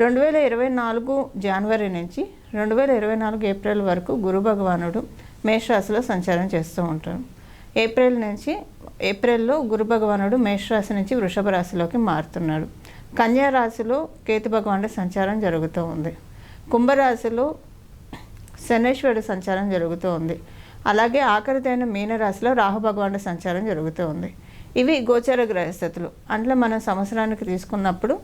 రెండు వేల ఇరవై నాలుగు జనవరి నుంచి రెండు వేల ఇరవై నాలుగు ఏప్రిల్ వరకు గురు భగవానుడు మేషరాశిలో సంచారం చేస్తూ ఉంటాడు ఏప్రిల్ నుంచి ఏప్రిల్లో గురు భగవానుడు మేషరాశి నుంచి వృషభ రాశిలోకి మారుతున్నాడు. కన్యా రాశిలో కేతు భగవానుడి సంచారం జరుగుతూ ఉంది. కుంభరాశిలో శనేశ్వరుడు సంచారం జరుగుతూ ఉంది. అలాగే ఆఖరిదైన మీనరాశిలో రాహు భగవానుడి సంచారం జరుగుతూ ఉంది. ఇవి గోచర గ్రహస్థితులు. అందులో మనం సంవత్సరానికి తీసుకున్నప్పుడు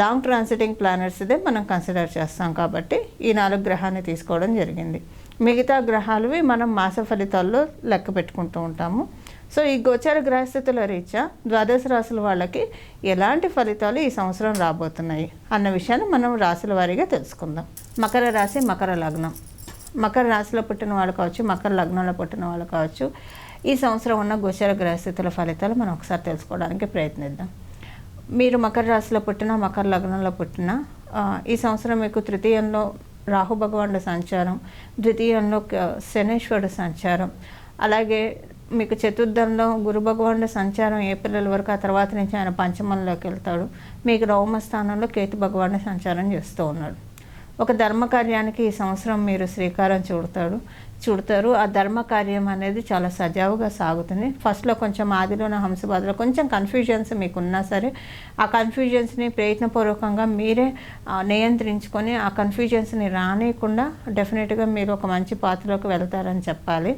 లాంగ్ ట్రాన్సిటింగ్ ప్లానెట్స్ ఇదే మనం కన్సిడర్ చేస్తాం కాబట్టి ఈ నాలుగు గ్రహాన్ని తీసుకోవడం జరిగింది. మిగతా గ్రహాలవి మనం మాస ఫలితాల్లో లెక్క పెట్టుకుంటూ ఉంటాము. సో ఈ గోచార గ్రహస్థితుల రీత్యా ద్వాదశ రాశుల వాళ్ళకి ఎలాంటి ఫలితాలు ఈ సంవత్సరం రాబోతున్నాయి అన్న విషయాన్ని మనం రాశుల వారీగా తెలుసుకుందాం. మకర రాశి మకర లగ్నం. మకర రాశిలో పుట్టిన వాళ్ళు కావచ్చు మకర లగ్నంలో పుట్టిన వాళ్ళు కావచ్చు ఈ సంవత్సరం ఉన్న గోచార గ్రహస్థితుల ఫలితాలు మనం ఒకసారి తెలుసుకోవడానికి ప్రయత్నిద్దాం. మీరు మకర రాశిలో పుట్టిన మకర లగ్నంలో పుట్టిన ఈ సంవత్సరం మీకు తృతీయంలో రాహు భగవానుడు సంచారం ద్వితీయంలో శనేశ్వరుడు సంచారం. అలాగే మీకు చతుర్థంలో గురు భగవానుడు సంచారం ఏప్రిల్ వరకు ఆ తర్వాత నుంచి ఆయన పంచమంలోకి వెళ్తాడు. మీకు రౌమ స్థానంలో కేతు భగవానుడి సంచారం చేస్తూ ఉన్నాడు. ఒక ధర్మ కార్యానికి ఈ సంవత్సరం మీరు శ్రీకారం చూడతాడు. చుడతారు. ఆ ధర్మ కార్యం అనేది చాలా సజావుగా సాగుతుంది. ఫస్ట్లో కొంచెం ఆదిలోన హంసబాద్లో కొంచెం కన్ఫ్యూజన్స్ మీకు ఉన్నా సరే ఆ కన్ఫ్యూజన్స్ని ప్రయత్నపూర్వకంగా మీరే నియంత్రించుకొని ఆ కన్ఫ్యూజన్స్ని రానియకుండా డెఫినెట్గా మీరు ఒక మంచి పాత్రలోకి వెళ్తారని చెప్పాలి.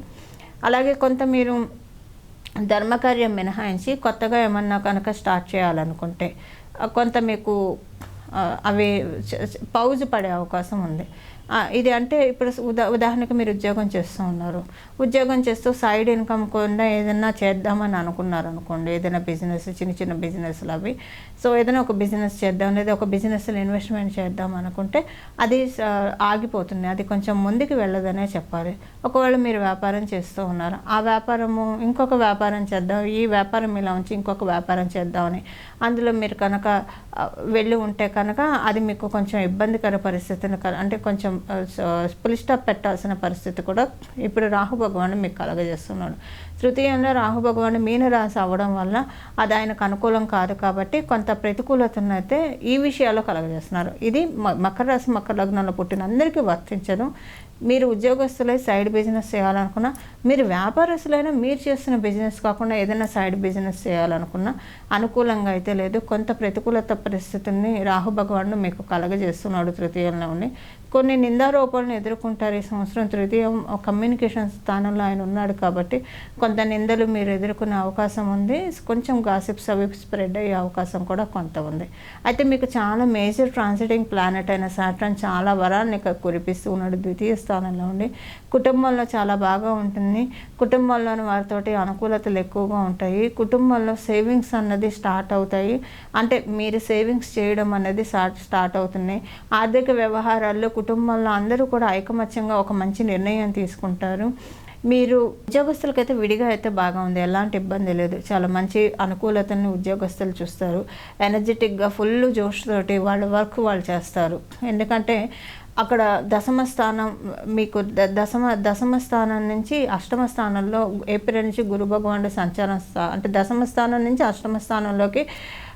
అలాగే కొంత మీరు ధర్మకార్యం మినహాయించి కొత్తగా ఏమన్నా కనుక స్టార్ట్ చేయాలనుకుంటే కొంత మీకు అవి పౌజ్ పడే అవకాశం ఉంది. ఇది అంటే ఇప్పుడు ఉదా ఉదాహరణకు మీరు ఉద్యోగం చేస్తూ ఉన్నారు. ఉద్యోగం చేస్తూ సైడ్ ఇన్కమ్ కూడా ఏదైనా చేద్దామని అనుకున్నారు అనుకోండి ఏదైనా బిజినెస్ చిన్న చిన్న బిజినెస్లు అవి. సో ఏదైనా ఒక బిజినెస్ చేద్దాం లేదా ఒక బిజినెస్లో ఇన్వెస్ట్మెంట్ చేద్దాం అనుకుంటే అది ఆగిపోతుంది. అది కొంచెం ముందుకు వెళ్ళదనే చెప్పాలి. ఒకవేళ మీరు వ్యాపారం చేస్తూ ఉన్నారు ఆ వ్యాపారము ఇంకొక వ్యాపారం చేద్దాం ఈ వ్యాపారం ఇలా ఉంచి ఇంకొక వ్యాపారం చేద్దామని. అందులో మీరు కనుక వెళ్ళి ఉంటే కనుక అది మీకు కొంచెం ఇబ్బందికర పరిస్థితిని కల- అంటే కొంచెం పులి పెట్టాల్సిన పరిస్థితి కూడా ఇప్పుడు రాహు భగవాను మీకు కలగజేస్తున్నాడు. తృతీయంలో రాహు భగవాను మీనరాశి అవ్వడం వల్ల అది ఆయనకు అనుకూలం కాదు కాబట్టి కొంత ప్రతికూలతను అయితే ఈ విషయాల్లో కలగజేస్తున్నారు. ఇది మకర రాశి మకర లగ్నంలో పుట్టిన అందరికీ వర్తించడం మీరు ఉద్యోగస్తులై సైడ్ బిజినెస్ చేయాలనుకున్నా మీరు వ్యాపారస్తులైనా మీరు చేస్తున్న బిజినెస్ కాకుండా ఏదైనా సైడ్ బిజినెస్ చేయాలనుకున్నా అనుకూలంగా అయితే లేదు. కొంత ప్రతికూలత పరిస్థితుల్ని రాహు భగవానుడు మీకు కలగజేస్తున్నాడు తృతీయంలో ఉండి. కొన్ని నిందారోపణలు ఎదుర్కొంటారు ఈ సంవత్సరం. తృతీయం కమ్యూనికేషన్ స్థానంలో ఆయన ఉన్నాడు కాబట్టి కొంత నిందలు మీరు ఎదుర్కొనే అవకాశం ఉంది. కొంచెం గాసిప్స్ అవి స్ప్రెడ్ అయ్యే అవకాశం కూడా కొంత ఉంది. అయితే మీకు చాలా మేజర్ ట్రాన్సిటింగ్ ప్లానెట్ అయిన సాటర్న్ చాలా వరాన్ని కురిపిస్తూ ఉన్నాడు. ద్వితీయ స్థానంలో ఉండి కుటుంబంలో చాలా బాగా ఉంటుంది. కుటుంబంలోని వారితోటి అనుకూలతలు ఎక్కువగా ఉంటాయి. కుటుంబంలో సేవింగ్స్ అన్నది స్టార్ట్ అవుతాయి. అంటే మీరు సేవింగ్స్ చేయడం అనేది స్టార్ట్ స్టార్ట్ అవుతున్నాయి ఆర్థిక వ్యవహారాల్లో కుటుంబంలో అందరూ కూడా ఐకమత్యంగా ఒక మంచి నిర్ణయం తీసుకుంటారు. మీరు ఉద్యోగస్తులకైతే విడిగా అయితే బాగా ఉంది. ఎలాంటి ఇబ్బంది లేదు. చాలా మంచి అనుకూలతని ఉద్యోగస్తులు చూస్తారు. ఎనర్జెటిక్గా ఫుల్ జోష్ తోటి వాళ్ళ వర్క్ వాళ్ళు చేస్తారు. ఎందుకంటే అక్కడ దశమ స్థానం మీకు ద- దశమ దశమ స్థానం నుంచి అష్టమ స్థానంలో ఏప్రిల్ నుంచి గురు భగవానుడు సంచారం స్థా- అంటే దశమ స్థానం నుంచి అష్టమ స్థానంలోకి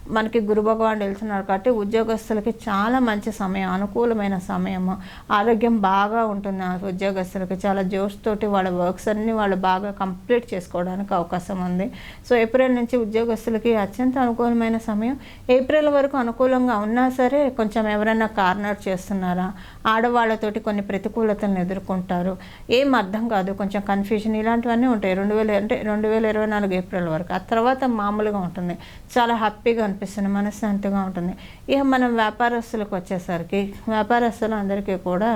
మనకి గురు భగవాన్ వెళ్తున్నారు కాబట్టి ఉద్యోగస్తులకి చాలా మంచి సమయం అనుకూలమైన సమయము ఆరోగ్యం బాగా ఉంటుంది ఆ ఉద్యోగస్తులకి. చాలా జోష్ తోటి వాళ్ళ వర్క్స్ అన్నీ వాళ్ళు బాగా కంప్లీట్ చేసుకోవడానికి అవకాశం ఉంది. సో ఏప్రిల్ నుంచి ఉద్యోగస్తులకి అత్యంత అనుకూలమైన సమయం. ఏప్రిల్ వరకు అనుకూలంగా ఉన్నా సరే కొంచెం ఎవరైనా కార్నర్ చేస్తున్నారా? ఆడవాళ్ళతోటి కొన్ని ప్రతికూలతలను ఎదుర్కొంటారు. ఏం అర్థం కాదు. కొంచెం కన్ఫ్యూజన్ ఇలాంటివన్నీ ఉంటాయి. రెండు వేల అంటే రెండు వేల ఇరవై నాలుగు ఏప్రిల్ వరకు. ఆ తర్వాత మామూలుగా ఉంటుంది. చాలా హ్యాపీగా అనిపిస్తుంది మనశ్శాంతిగా ఉంటుంది. ఇక మనం వ్యాపారస్తులకు వచ్చేసరికి వ్యాపారస్తులు అందరికీ కూడా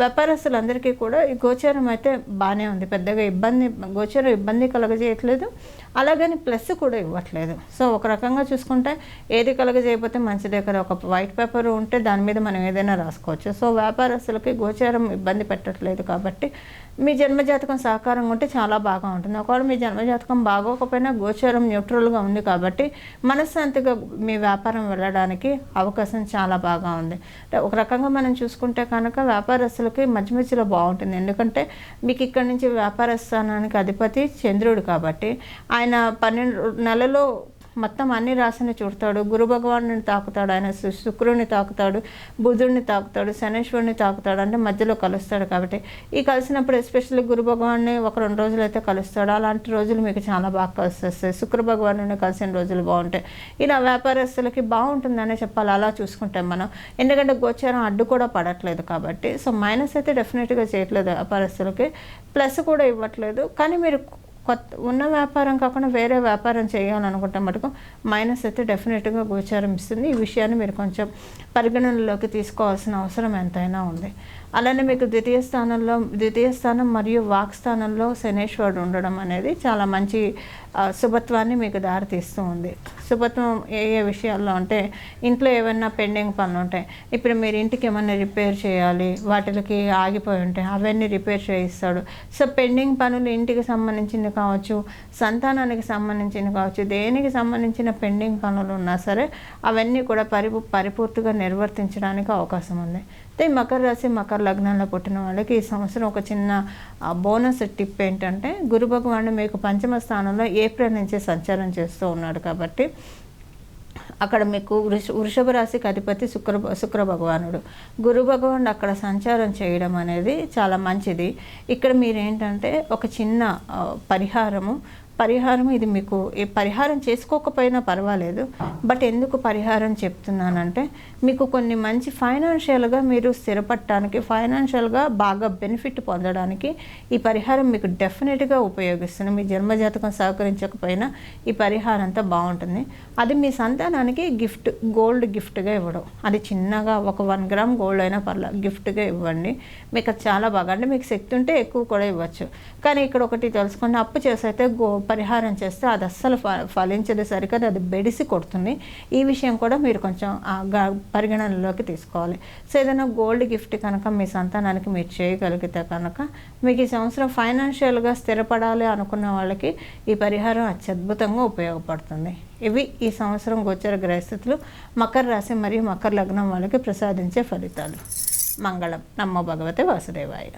వ్యాపారస్తులందరికీ కూడా ఈ గోచారం అయితే బాగానే ఉంది. పెద్దగా ఇబ్బంది గోచారం ఇబ్బంది కలగజేయట్లేదు. అలాగని ప్లస్ కూడా ఇవ్వట్లేదు. సో ఒక రకంగా చూసుకుంటే ఏది కలగజేయకపోతే మంచిదే కదా. ఒక వైట్ పేపర్ ఉంటే దాని మీద మనం ఏదైనా రాసుకోవచ్చు. సో వ్యాపారస్తులకి గోచారం ఇబ్బంది పెట్టట్లేదు కాబట్టి మీ జన్మజాతకం సహకారంగా ఉంటే చాలా బాగా ఉంటుంది. ఒకవేళ మీ జన్మజాతకం బాగోకపోయినా గోచారం న్యూట్రల్గా ఉంది కాబట్టి మనశ్శాంతిగా మీ వ్యాపారం వెళ్ళడానికి అవకాశం చాలా బాగా ఉంది. అంటే ఒక రకంగా మనం చూసుకుంటే కనుక వ్యాపారస్తులకి మధ్య మధ్యలో బాగుంటుంది. ఎందుకంటే మీకు ఇక్కడ నుంచి వ్యాపార స్థానానికి అధిపతి చంద్రుడు కాబట్టి ఆయన పన్నెండు నెలలో మొత్తం అన్ని రాశిని చూడతాడు. గురు భగవానుని తాకుతాడు. ఆయన శుక్రుడిని తాకుతాడు. బుధుడిని తాకుతాడు. శనేశ్వరుని తాకుతాడు. అంటే మధ్యలో కలుస్తాడు కాబట్టి. ఈ కలిసినప్పుడు ఎస్పెషల్లీ గురు భగవాన్ని ఒక రెండు రోజులు అయితే కలుస్తాడు. అలాంటి రోజులు మీకు చాలా బాగా కలిసి వస్తాయి శుక్ర భగవాను కలిసిన రోజులు బాగుంటాయి. ఇలా వ్యాపారస్తులకి బాగుంటుందనే చెప్పాలి. అలా చూసుకుంటాం మనం. ఎందుకంటే గోచారం అడ్డు కూడా పడట్లేదు కాబట్టి. సో మైనస్ అయితే డెఫినెట్గా చేయట్లేదు వ్యాపారస్తులకి. ప్లస్ కూడా ఇవ్వట్లేదు. కానీ మీరు కొత్త ఉన్న వ్యాపారం కాకుండా వేరే వ్యాపారం చేయాలనుకుంటే మటుకు మైనస్ అయితే డెఫినెట్గా గోచారం ఇస్తుంది. ఈ విషయాన్ని మీరు కొంచెం పరిగణనలోకి తీసుకోవాల్సిన అవసరం ఎంతైనా ఉంది. అలానే మీకు ద్వితీయ స్థానంలో ద్వితీయ స్థానం మరియు వాక్ స్థానంలో శనేశ్వరుడు ఉండడం అనేది చాలా మంచి శుభత్వాన్ని మీకు దారితీస్తూ ఉంది. శుభత్వం ఏ ఏ విషయాల్లో అంటే ఇంట్లో ఏమైనా పెండింగ్ పనులు ఉంటాయి. ఇప్పుడు మీరు ఇంటికి ఏమైనా రిపేర్ చేయాలి వాటికి ఆగిపోయి ఉంటాయి అవన్నీ రిపేర్ చేయిస్తాడు. సో పెండింగ్ పనులు ఇంటికి సంబంధించింది కావచ్చు సంతానానికి సంబంధించింది కావచ్చు దేనికి సంబంధించిన పెండింగ్ పనులు ఉన్నా సరే అవన్నీ కూడా పరిపూ పరిపూర్తిగా నిర్వర్తించడానికి అవకాశం ఉంది. అయితే ఈ మకర రాశి మకర లగ్నంలో పుట్టిన వాళ్ళకి ఈ సంవత్సరం ఒక చిన్న బోనస్ టిప్ ఏంటంటే గురు భగవానుడు మీకు పంచమ స్థానంలో ఏప్రిల్ నుంచి సంచారం చేస్తూ ఉన్నాడు కాబట్టి అక్కడ మీకు వృష వృషభ రాశికి అధిపతి శుక్ర శుక్ర భగవానుడు. గురు భగవానుడు అక్కడ సంచారం చేయడం అనేది చాలా మంచిది. ఇక్కడ మీరు ఏంటంటే ఒక చిన్న పరిహారము పరిహారం ఇది మీకు ఏ పరిహారం చేసుకోకపోయినా పర్వాలేదు. బట్ ఎందుకు పరిహారం చెప్తున్నానంటే మీకు కొన్ని మంచి ఫైనాన్షియల్గా మీరు స్థిరపడటానికి ఫైనాన్షియల్గా బాగా బెనిఫిట్ పొందడానికి ఈ పరిహారం మీకు డెఫినెట్గా ఉపయోగిస్తుంది. మీ జన్మజాతకం సహకరించకపోయినా ఈ పరిహారం అంతా బాగుంటుంది. అది మీ సంతానానికి గిఫ్ట్ గోల్డ్ గిఫ్ట్గా ఇవ్వడం. అది చిన్నగా ఒక వన్ గ్రామ్ గోల్డ్ అయినా పర్లేదు గిఫ్ట్గా ఇవ్వండి. మీకు అది చాలా బాగా అంటే మీకు శక్తి ఉంటే ఎక్కువ కూడా ఇవ్వచ్చు. కానీ ఇక్కడ ఒకటి తెలుసుకోండి అప్పు చేసైతే గో పరిహారం చేస్తే అది అస్సలు ఫ ఫలించదు. సరికదా. అది బెడిసి కొడుతుంది. ఈ విషయం కూడా మీరు కొంచెం పరిగణనలోకి తీసుకోవాలి. సో ఏదైనా గోల్డ్ గిఫ్ట్ కనుక మీ సంతానానికి మీరు చేయగలిగితే కనుక మీకు ఈ సంవత్సరం ఫైనాన్షియల్గా స్థిరపడాలి అనుకున్న వాళ్ళకి ఈ పరిహారం అత్యద్భుతంగా ఉపయోగపడుతుంది. ఇవి ఈ సంవత్సరం గోచర గ్రహస్థితులు మకర రాశి మరియు మకర లగ్నం వాళ్ళకి ప్రసాదించే ఫలితాలు. మంగళం. నమ్మో భగవతే వాసుదేవాయ.